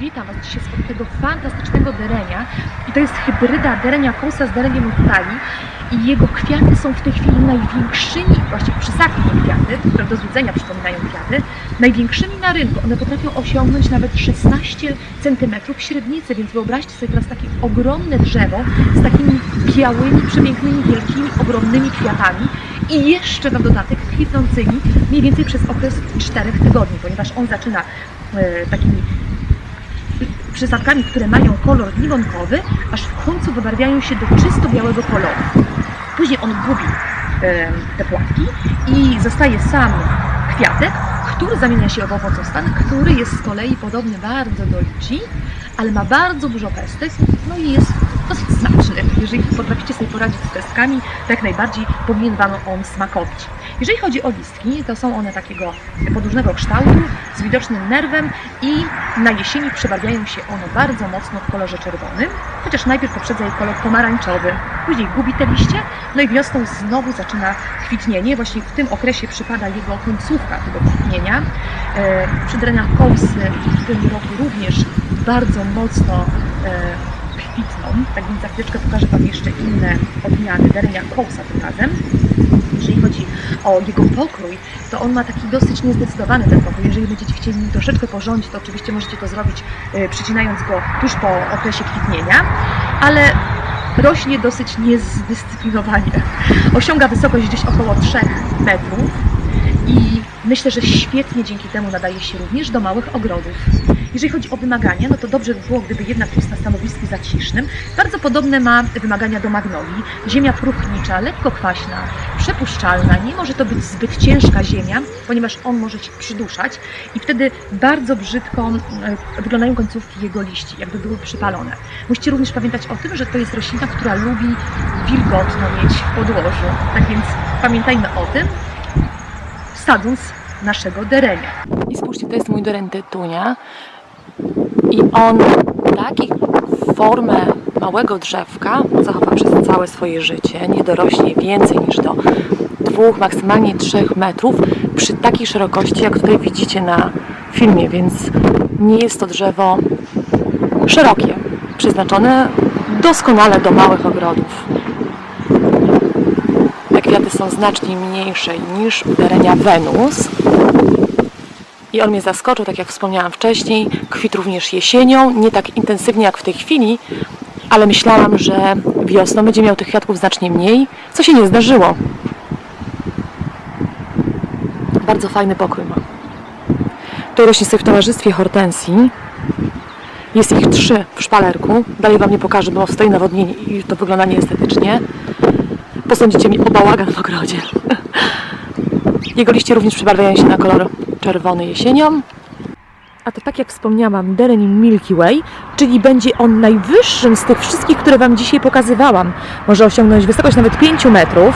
Witam Was dzisiaj z tego fantastycznego derenia i to jest hybryda derenia kosa z dereniem Italii i jego kwiaty są w tej chwili największymi, właściwie przysaki kwiaty, które do złudzenia przypominają kwiaty, największymi na rynku. One potrafią osiągnąć nawet 16 cm średnicy, więc wyobraźcie sobie teraz takie ogromne drzewo z takimi białymi, przepięknymi, wielkimi, ogromnymi kwiatami i jeszcze na dodatek kwitnącymi mniej więcej przez okres 4 tygodni, ponieważ on zaczyna e, takimi przysadkami, które mają kolor limonkowy, aż w końcu wybarwiają się do czysto białego koloru. Później on gubi te płatki i zostaje sam kwiatek, który zamienia się w owocostan, który jest z kolei podobny bardzo do liczy, ale ma bardzo dużo pestek, no i jest dosyć smaczny. Jeżeli potraficie sobie poradzić z pestkami, to jak najbardziej powinien Wam on smakować. Jeżeli chodzi o listki, to są one takiego podłużnego kształtu, z widocznym nerwem i na jesieni przebarwiają się one bardzo mocno w kolorze czerwonym, chociaż najpierw poprzedza je kolor pomarańczowy, później gubi te liście, no i wiosną znowu zaczyna kwitnienie. Właśnie w tym okresie przypada jego końcówka tego kwitnienia. E, Przy dreniach kołsy w tym roku również bardzo mocno e, tak więc za chwileczkę pokażę Wam jeszcze inne odmiany derenia kołsa tym razem. Jeżeli chodzi o jego pokrój, to on ma taki dosyć niezdecydowany ten pokój. Jeżeli będziecie chcieli nim troszeczkę porządzić, to oczywiście możecie to zrobić e, przycinając go tuż po okresie kwitnienia, ale rośnie dosyć niezdyscyplinowanie. Osiąga wysokość gdzieś około 3 metrów i myślę, że świetnie dzięki temu nadaje się również do małych ogrodów. Jeżeli chodzi o wymagania, no to dobrze by było, gdyby jednak rósł na stanowisku zacisznym. Bardzo podobne ma wymagania do magnolii. Ziemia próchnicza, lekko kwaśna, przepuszczalna. Nie może to być zbyt ciężka ziemia, ponieważ on może Cię przyduszać i wtedy bardzo brzydko e, wyglądają końcówki jego liści, jakby były przypalone. Musicie również pamiętać o tym, że to jest roślina, która lubi wilgotno mieć w podłożu. Tak więc pamiętajmy o tym, sadząc naszego derenia. I spójrzcie, to jest mój deren tytunia. I on taką formę małego drzewka zachowa przez całe swoje życie. Nie dorośnie więcej niż do dwóch, maksymalnie trzech metrów przy takiej szerokości, jak tutaj widzicie na filmie, więc nie jest to drzewo szerokie, przeznaczone doskonale do małych ogrodów. Kwiaty są znacznie mniejsze niż u derenia Wenus, i on mnie zaskoczył, tak jak wspomniałam wcześniej. Kwit również jesienią, nie tak intensywnie jak w tej chwili, ale myślałam, że wiosną będzie miał tych kwiatków znacznie mniej, co się nie zdarzyło. Bardzo fajny pokój ma. Tutaj rośnie sobie w towarzystwie hortensji. Jest ich trzy w szpalerku. Dalej Wam nie pokażę, bo stoi nawodnienie i to wygląda nieestetycznie. Posądzicie mi o bałagan w ogrodzie. Jego liście również przebarwiają się na kolor czerwony jesienią. A to tak jak wspomniałam, deren Milky Way, czyli będzie on najwyższym z tych wszystkich, które Wam dzisiaj pokazywałam. Może osiągnąć wysokość nawet 5 metrów.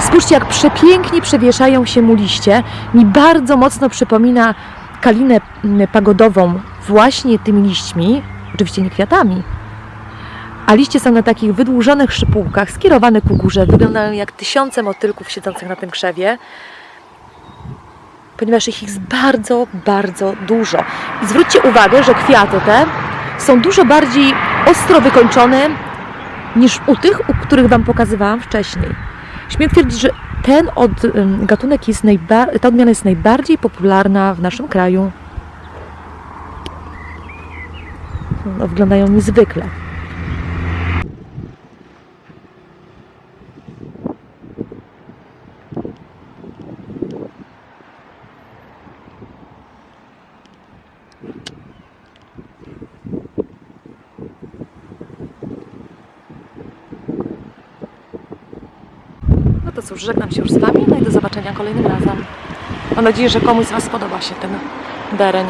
Spójrzcie, jak przepięknie przewieszają się mu liście. Mi bardzo mocno przypomina kalinę mm, pagodową właśnie tymi liśćmi, oczywiście nie kwiatami, a liście są na takich wydłużonych szypułkach, skierowane ku górze. Wyglądają jak tysiące motylków siedzących na tym krzewie, ponieważ ich jest bardzo, bardzo dużo. I zwróćcie uwagę, że kwiaty te są dużo bardziej ostro wykończone niż u tych, u których Wam pokazywałam wcześniej. Śmiem twierdzić, że ten od, gatunek jest ta odmiana jest najbardziej popularna w naszym kraju. No, wyglądają niezwykle. To cóż, żegnam się już z Wami, no i do zobaczenia kolejnym razem. Mam nadzieję, że komuś z Was spodoba się ten dereń.